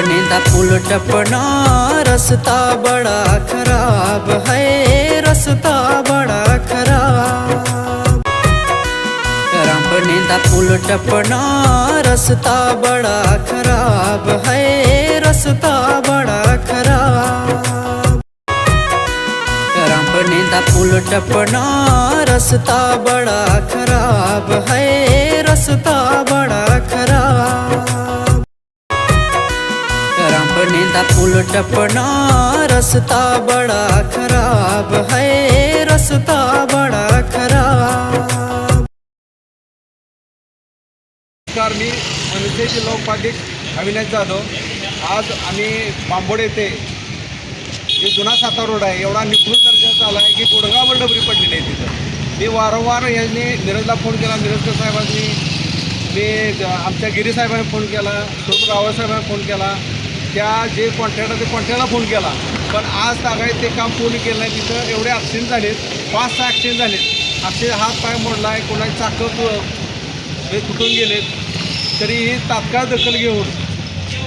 रामबनेदा पुल टपना रास्ता बड़ा खराब है रास्ता बड़ा खराब रामबनेदा पुल टपना रास्ता बड़ा खराब है रास्ता बड़ा खराब रामबनेदा पुल टपना रास्ता बड़ा खराब है रामबनेदा पुल टपना रस्ता बड़ा खराब है रस्ता बड़ा खराब। नमस्कार मी मनसे जिल्हा उपाध्यक्ष अविनाश जाधव. आज आम्ही बांबोड येथे जे जुना सातारा रोड आहे एवढा निकृष्ट दर्जाचा आला आहे की गुडगावर डबरी पडलेली आहे तिथं. मी वारंवार यांनी निरजला फोन केला निरज साहेबांनी मी आमच्या गिरीसाहेबांना फोन केला सुरू रावळसाहेबांनी फोन केला. त्या जे कॉन्ट्रॅक्टर ते कॉन्ट्रॅक्टला फोन केला. पण आज तागायत ते काम पूर्ण केलं नाही तिथं. एवढे ॲक्सिडेंट झालेत. पाच सहा ॲक्सिडेंट झालेत. अक्षय हात पाय मोडला आहे कोणाची चाकं हे तुटून गेलेत. तरीही तात्काळ दखल घेऊन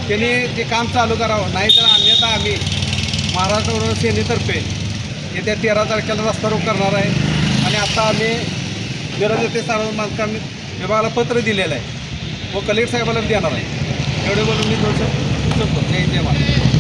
त्यांनी ते काम चालू करावं. नाहीतर अन्यथा आम्ही महाराष्ट्र सेनेतर्फे येत्या तेरा तारखेला रस्ता रोख करणार आहे. आणि आता आम्ही मिरज येथे सार्वजनिक बांधकाम विभागाला पत्र दिलेलं आहे. व कलेक्टर साहेबाला देणार आहे. एवढे बोलून मी थोडंसं ょっと停電は。